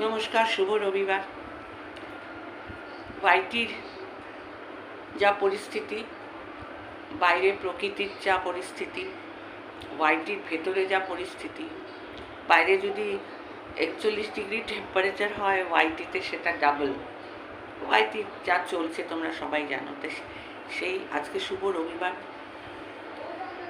নমস্কার, শুভ রবিবার। ওয়াইটির যা পরিস্থিতি, বাইরে প্রকৃতির যা পরিস্থিতি ওয়াইটির ভেতরে যা পরিস্থিতি, বাইরে যদি একচল্লিশ ডিগ্রি টেম্পারেচার হয় ওয়াইটিতে সেটা ডাবল ওয়াইটি যা চলছে তোমরা সবাই জানো। তো সেই আজকে শুভ রবিবার।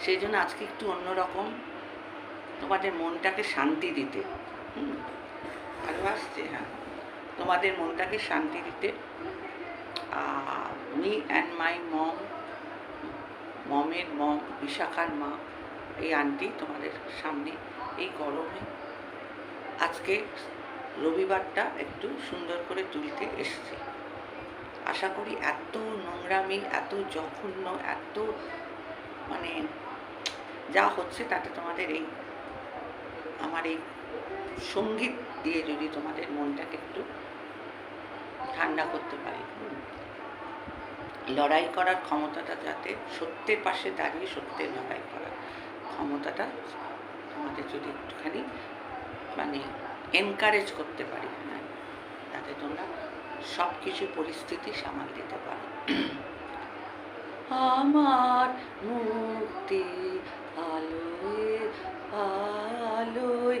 সেই জন্য আজকে একটু অন্যরকম। তোমাদের মনটাকে শান্তি দিতে। হুম? ভালো আসছে হ্যাঁ। তোমাদের মনটাকে শান্তি দিতে। মি অ্যান্ড মাই মম মমের মম, বিশাখার মা, এই আন্টি তোমাদের সামনে এই গরমে। আজকে রবিবারটা একটু সুন্দর করে তুলতে এসছে। আশা করি এত নোংরামি, এত জঘন্য, এত মানে যা হচ্ছে তাতে তোমাদের এই আমার এই সংগীত দিয়ে যদি তোমাদের মনটাকে একটু ঠান্ডা করতে পারি। লড়াই করার ক্ষমতাটা যাতে সত্যের পাশে দাঁড়িয়ে সত্যের লড়াই করার ক্ষমতাটা তোমাদের যদি একটুখানি মানে এনকারেজ করতে পারি হ্যাঁ তাতে তোমরা সব কিছু পরিস্থিতি সামাল দিতে পারো। আমার মুক্তি আলোয় আলোয়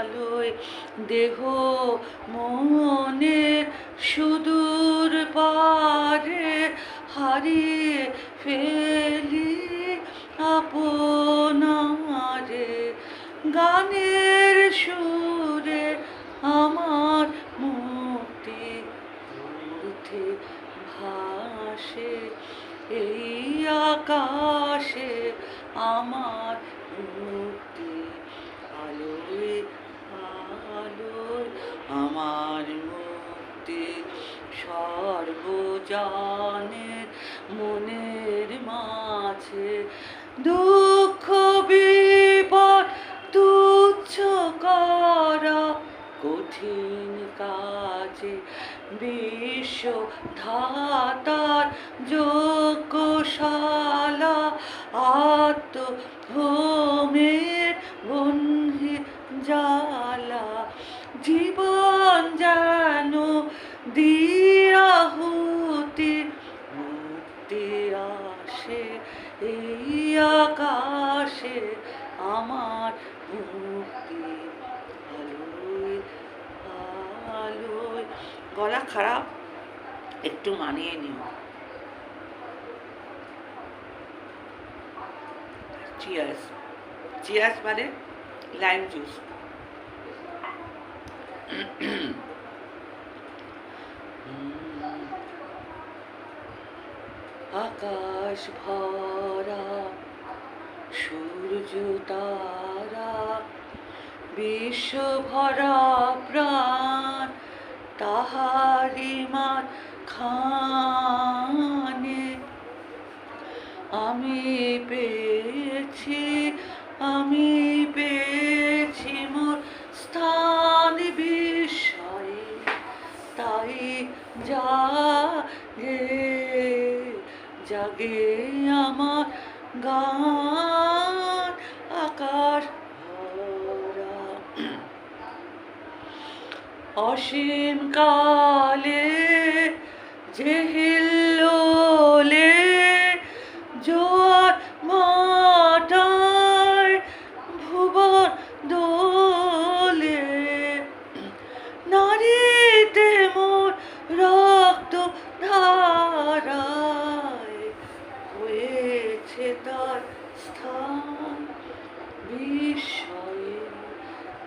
আলোয় দেহ মনের সুদূর পারে হারিয়ে ফেলি আপনারে। গানের সুরে আমার মুক্তি উঠে ভাসে, এই আকাশে আমার মুক্তি আলোয় আলোয় আমার মুক্তি সর্বজনের মনের মাঝে। দুঃখ, বিপদ, তুচ্ছ করা কঠিন কাজে। বিশ্ব ধাতার যোগ্য আত্ম আকাশে আমার গলা খারাপ একটু মানিয়ে নিও। চিয়ার্স চিয়ার্স মানে লাইম জুস আকাশ ভরা সূর্য, তারা বিশ্ব ভরা প্রাণ তাহারি মার খানে আমি পেয়েছি আমি পেয়েছি মোর স্থান বিষয়ে তাই জাগে জাগে আমার গান। অসীম কালে যে হিল্লোলে জোয়ার মাটায় ভুবন দোলে। নারীতে মোর রক্ত ধারায় হয়েছে তার স্থান বিষয়ে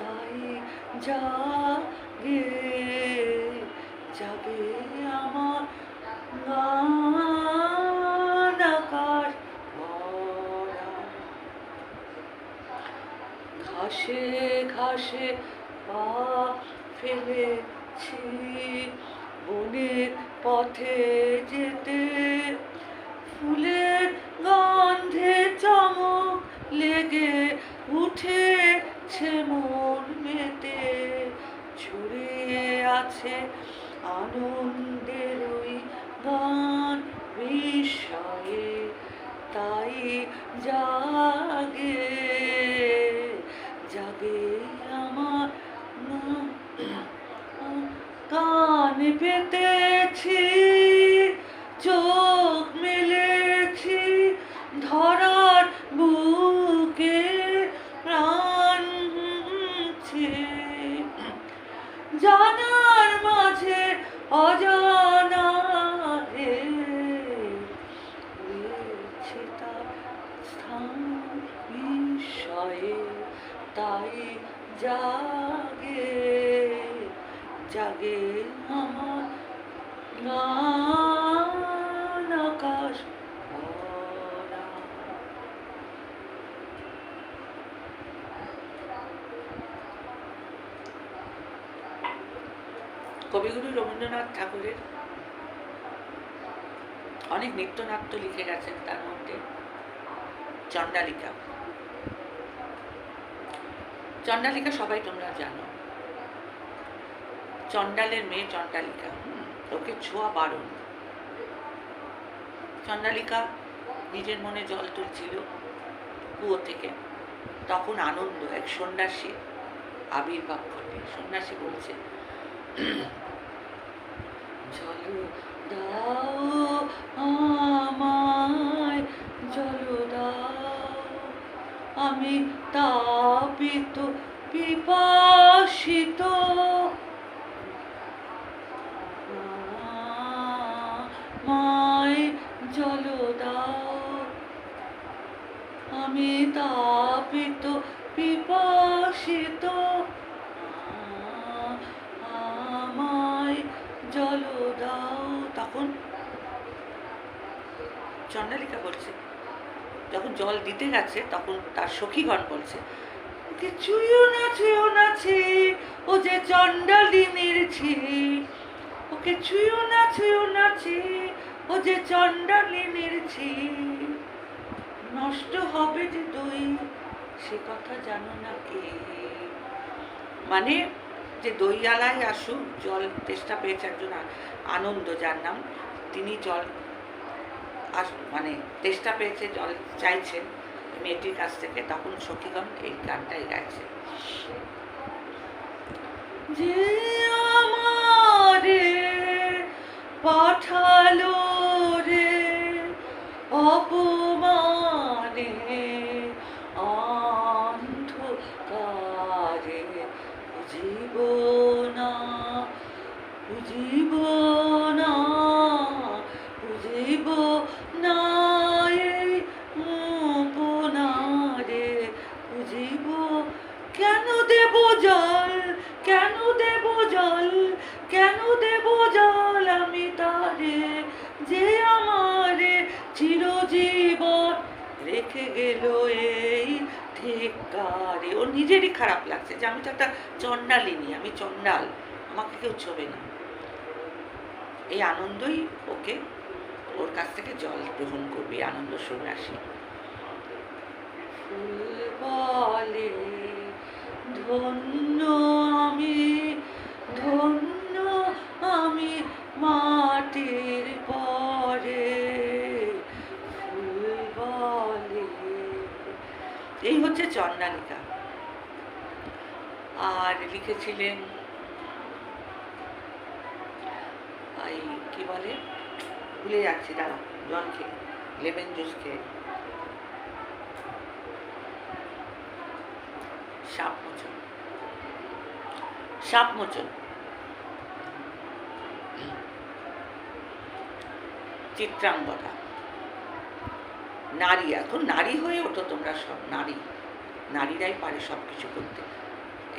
তাই জাগে জাগে আমার গান আকাশ ঘাসে ঘাসে পা ফেলেছি, বনের পথে যেতে। ফুলের গন্ধে চমক লেগে উঠেছে মন মেতে। ছড়িয়ে আছে আনন্দের ওই গান বিষয়ে। তাই জাগে জাগে আমার কান পেতেছি। বিষয়ে তাই জাগে জাগে আমার গান আকাশ। কবিগুরু রবীন্দ্রনাথ ঠাকুরের অনেক নৃত্যনাট্য লিখে গেছেন তার মধ্যে, চণ্ডালিকা চণ্ডালিকা সবাই তোমরা জানো। চণ্ডালের মেয়ে চণ্ডালিকা ওকে ছোঁয়া বারণ। চণ্ডালিকা নিজের মনে জল তুলছিল কুয়ো থেকে। তখন আনন্দ, এক সন্ন্যাসী আবির্ভাব ঘটে। সন্ন্যাসী বলছে, জল দাও আমায়, জল দাও আমি তাপিত, পিপাসিত। মায় জল দাও। আমি তাপিত, পিপাসিত। আমায় জল দাও। তখন চণ্ডালিকা বলছে যখন জল দিতে যাচ্ছে, তখন তার সখীগণ বলছে, ওকে ছুঁয়ো না ছুঁয়ো না ছি, ও যে চণ্ডালিনীর ছি ওকে ছুঁয়ো না ছুঁয়ো না ছি, ও যে চণ্ডালিনীর ছি নষ্ট হবে যে দই সে কথা জানো না কে? মানে যে দইয়ালায় আসুক, জল তেষ্টা পেয়েছে একজন আনন্দ, যার নাম, তিনি জল মানে তেষ্টা পেয়েছে, জল চাইছেন মেয়েটির কাছ থেকে তখন সখীগণ এই গানটাই গাইছে। যে আমারে পাঠালো রে অপমানে, অন্ধকারে বুঝিব না, বুঝিব জল, কেন দেব জল, কেন দেব জল আমি তারে, যে আমারে চিরজীবন রেখে গেল এই ধিক্কারে। ওর নিজেরই খারাপ লাগছে যে আমি তো একটা চণ্ডালিনী আমি চণ্ডাল, আমাকে কেউ ছোবে না। এই আনন্দই ওকে, ওর কাছ থেকে জল গ্রহণ করবে আনন্দ সন্ন্যাসী। ফুল বলে ধন্য আমি ধন্য আমি মাটির পরে ফুল এই হচ্ছে চন্দানিকা আর লিখেছিলেন এই কি বলে? ভুলে যাচ্ছি দাঁড়া জল খেয়ে লেমন জুস খেয়ে সাপ মোচন চিত্রাঙ্গদা। নারী, এখন নারী হয়ে ওঠো তোমরা সব, নারী। নারীরাই পারে সব কিছু করতে।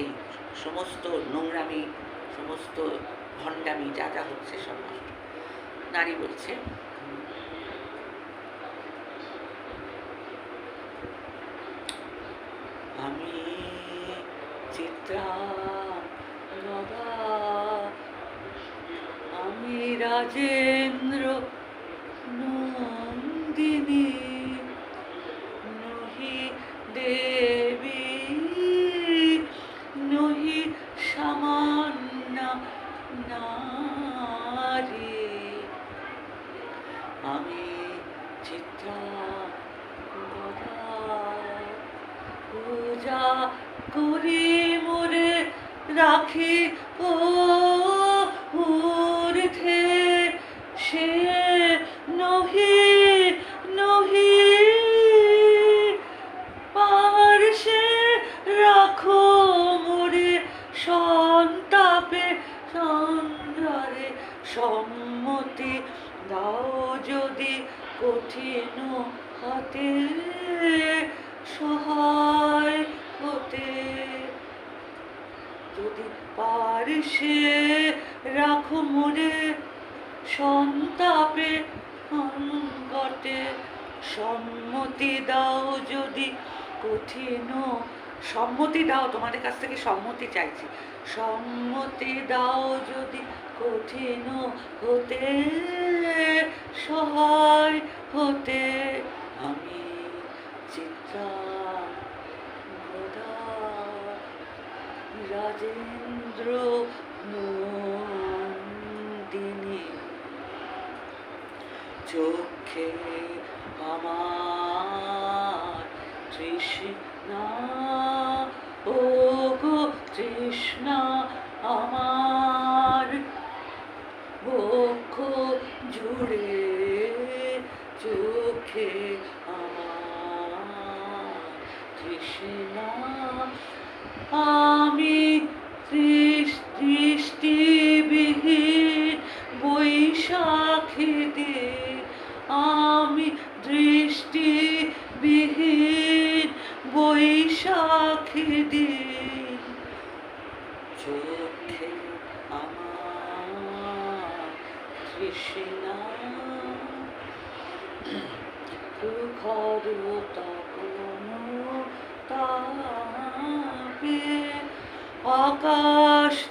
এই সমস্ত নোংরামি, সমস্ত ভণ্ডামি, যা যা হচ্ছে সব নারী বলছে, আমি চিত্রা রাজেন্দ্র কঠিন সম্মতি দাও, তোমাদের কাছ থেকে সম্মতি চাইছি। সম্মতি দাও যদি কঠিন হতে, সহায় হতে, আমি চিত্রা রাজেন্দ্র নন্দিনী। চোখে আমার তৃষ্ণা ও গো তৃষ্ণা আমার। বক্ষ জুড়ে চোখে আমার তৃষ্ণা। আমি দৃষ-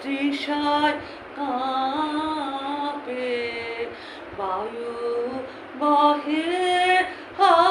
তৃষায় কাঁপে বায়ু বহে হাহাকার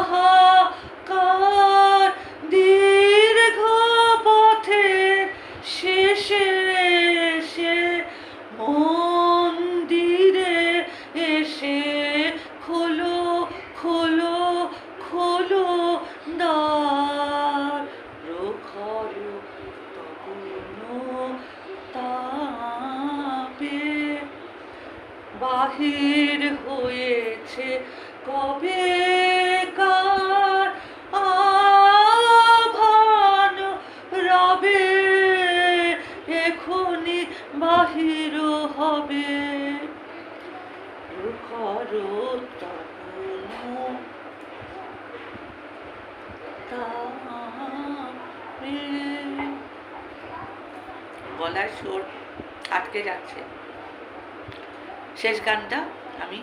আটকে যাচ্ছে। শেষ গানটা আমি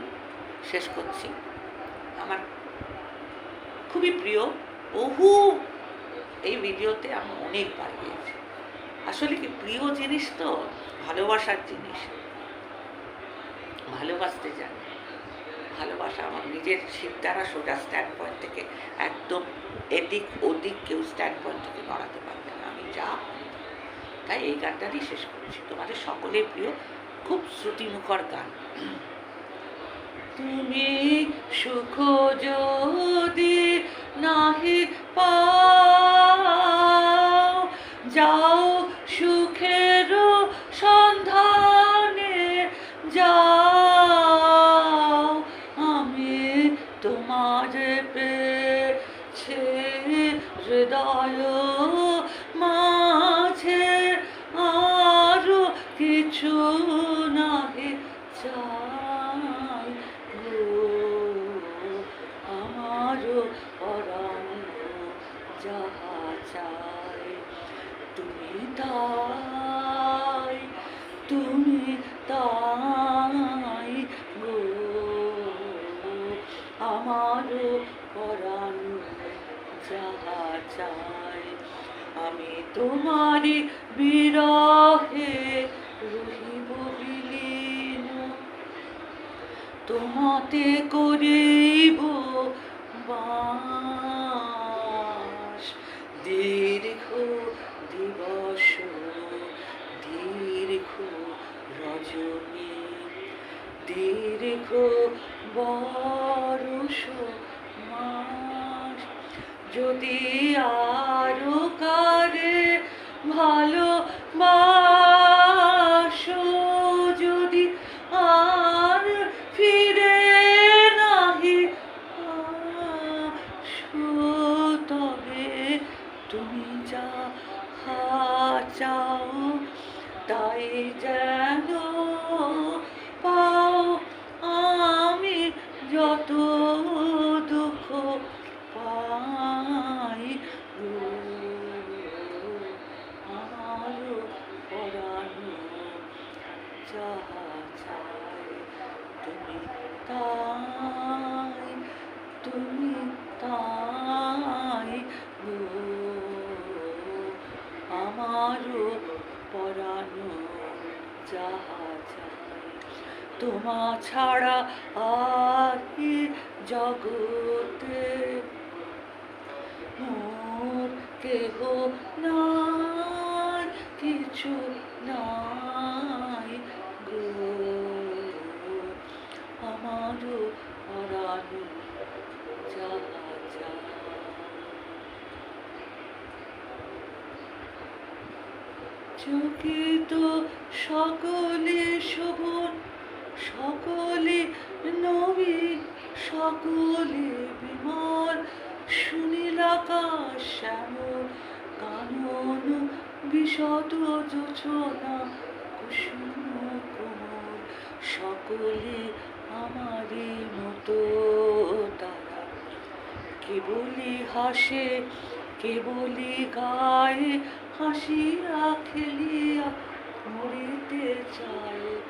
শেষ করছি। আমার খুবই প্রিয় বহু এই ভিডিওতে আমি অনেকবার গিয়েছি আসলে কি প্রিয় জিনিস তো? ভালোবাসার জিনিস। ভালোবাসতে জানি। ভালোবাসা আমার নিজের সিদ্ধারা সোজা স্ট্যান্ড পয়েন্ট থেকে একদম এদিক ওদিক কেউ স্ট্যান্ড পয়েন্ট থেকে নড়াতে পারবে না। আমি যা। তাই এই গানটা দিয়ে শেষ করেছি। তোমাদের সকলের প্রিয় খুব শ্রুতিমুখর গান। তুমি সুখ যদি নাহি পাও কিছু নহে চাই ball. ছাড়া আর জগতে মোর কেহ নাই, কিছু নাই গো। আমারও পরানো যাহা চাই চকিত সকলে শোভন সকলে নবীন, সকলে বিমল। সুনীল আকাশ শ্যামল, কানন বিশদ যোচনা, কুসুম কোমল। সকলে আমারই মতো তারা। কেবলি হাসে, কেবলি গায়ে, হাসিয়া খেলিয়া মরিতে চায়।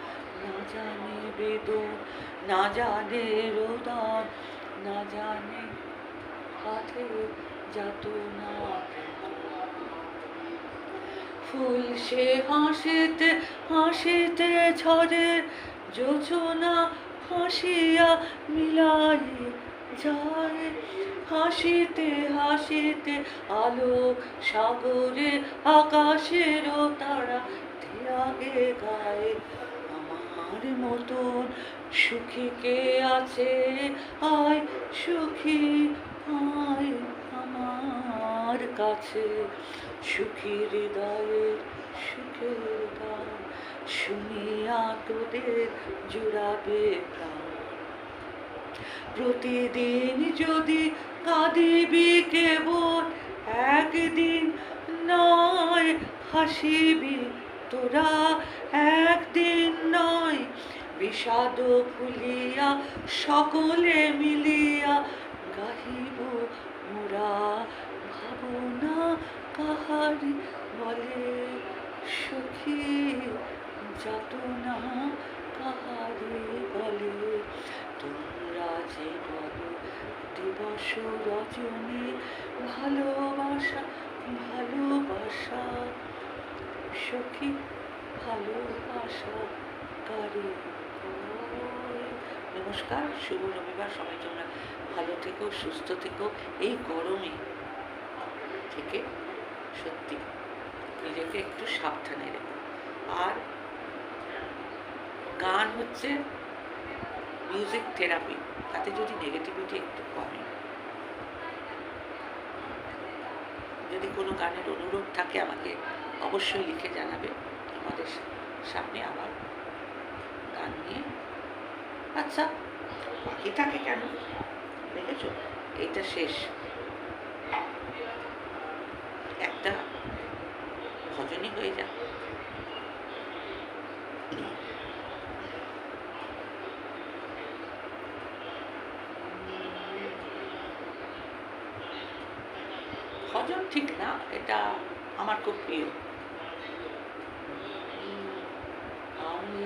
না জানে বেদন না জানে রোদন না জানে হাতে যাত না ফুল সে হাসিতে হাসিতে ঝরে যোজনা হাসিয়া মিলাই যায়। হাসিতে হাসিতে আলোক সাগরে আকাশেরও তারা ত্যাগে গায়ে। আমার মতন সুখী কে আছে? আয় সুখী, আয় আমার কাছে। সুখী হৃদয়ে সুখের গান শুনিয়া তোদের জুড়াবে প্রাণ। প্রতিদিন যদি কাঁদিবি কেবল, একদিন নয়, হাসিবি তোরা একদিন নয়, বিষাদ ভুলিয়া সকলে মিলিয়া গাহিব মোরা ভাবনা কাহারি বলে। সুখী, যাতনা কাহারি বলে। তোমরা যে বলো, দিবস রজনী, ভালোবাসা ভালোবাসা সখী ভালোবাসা কারে নমস্কার, শুভ রবিবার সবাই, তোমরা ভালো থেকো, সুস্থ থেকো। এই গরমে থেকে সত্যি নিজেকে একটু সাবধানে রেখো। আর গান হচ্ছে মিউজিক থেরাপি তাতে যদি নেগেটিভিটি একটু কমে, যদি কোনো গানের অনুরোধ থাকে আমাকে অবশ্যই লিখে জানাবে আমাদের সামনে আবার গান নিয়ে। আচ্ছা বাকি থাকে কেন? দেখেছ? এইটা শেষ। একটা ভজনই হয়ে যায় ঠিক না, এটা আমার খুব প্রিয় আমি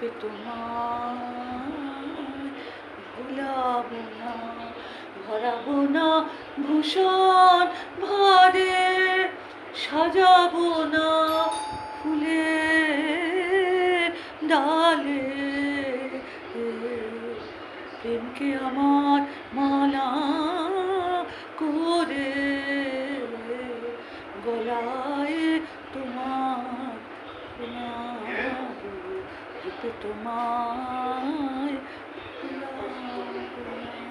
রূপে তোমার না ভরাবো না, ভূষণ ভারে, সাজাবো না ফুলে ডালে। প্রেমকে আমার মালা করে, গলায় রূপে তোমায় ভুলাবো না।